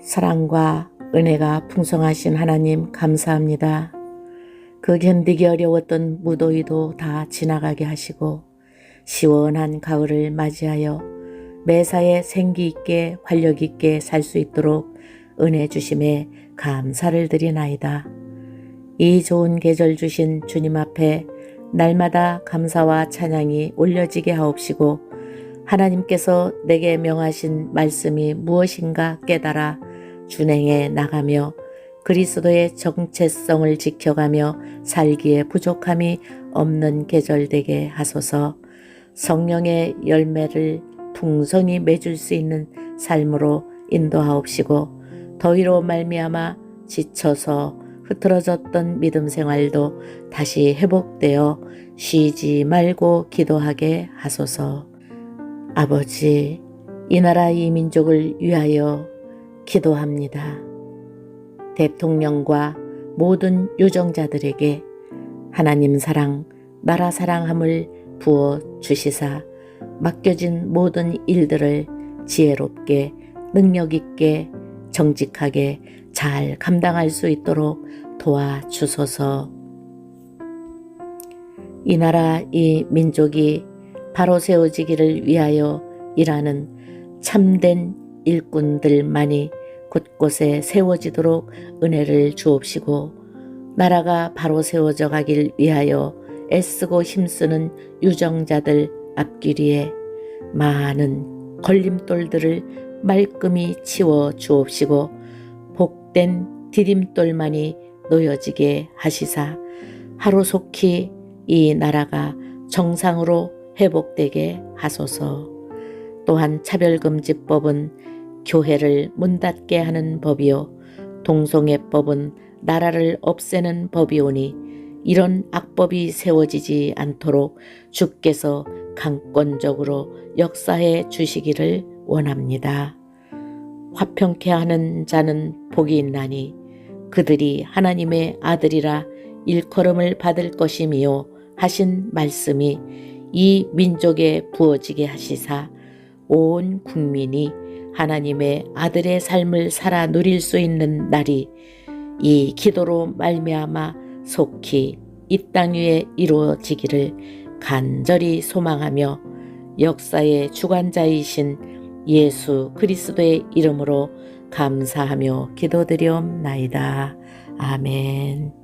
사랑과 은혜가 풍성하신 하나님 감사합니다. 그 견디기 어려웠던 무더위도 다 지나가게 하시고 시원한 가을을 맞이하여 매사에 생기 있게 활력 있게 살 수 있도록 은혜 주심에 감사를 드리나이다. 이 좋은 계절 주신 주님 앞에 날마다 감사와 찬양이 올려지게 하옵시고 하나님께서 내게 명하신 말씀이 무엇인가 깨달아 준행해 나가며 그리스도의 정체성을 지켜가며 살기에 부족함이 없는 계절 되게 하소서 성령의 열매를 풍성히 맺을 수 있는 삶으로 인도하옵시고 더위로 말미암아 지쳐서 흐트러졌던 믿음 생활도 다시 회복되어 쉬지 말고 기도하게 하소서. 아버지, 이 나라 이 민족을 위하여 기도합니다. 대통령과 모든 유정자들에게 하나님 사랑, 나라 사랑함을 부어 주시사 맡겨진 모든 일들을 지혜롭게 능력 있게 정직하게 잘 감당할 수 있도록 도와주소서. 이 나라 이 민족이 바로 세워지기를 위하여 일하는 참된 일꾼들만이 곳곳에 세워지도록 은혜를 주옵시고 나라가 바로 세워져 가길 위하여 애쓰고 힘쓰는 유정자들 앞길이에 많은 걸림돌들을 말끔히 치워 주옵시고 복된 디딤돌만이 놓여지게 하시사 하루속히 이 나라가 정상으로 회복되게 하소서. 또한 차별금지법은 교회를 문 닫게 하는 법이요 동성애 법은 나라를 없애는 법이오니 이런 악법이 세워지지 않도록 주께서 강권적으로 역사해 주시기를 원합니다. 화평케 하는 자는 복이 있나니 그들이 하나님의 아들이라 일컬음을 받을 것이미요 하신 말씀이 이 민족에 부어지게 하시사 온 국민이 하나님의 아들의 삶을 살아 누릴 수 있는 날이 이 기도로 말미암아 속히 이 땅 위에 이루어지기를 간절히 소망하며 역사의 주관자이신 예수 그리스도의 이름으로 감사하며 기도드리옵나이다. 아멘.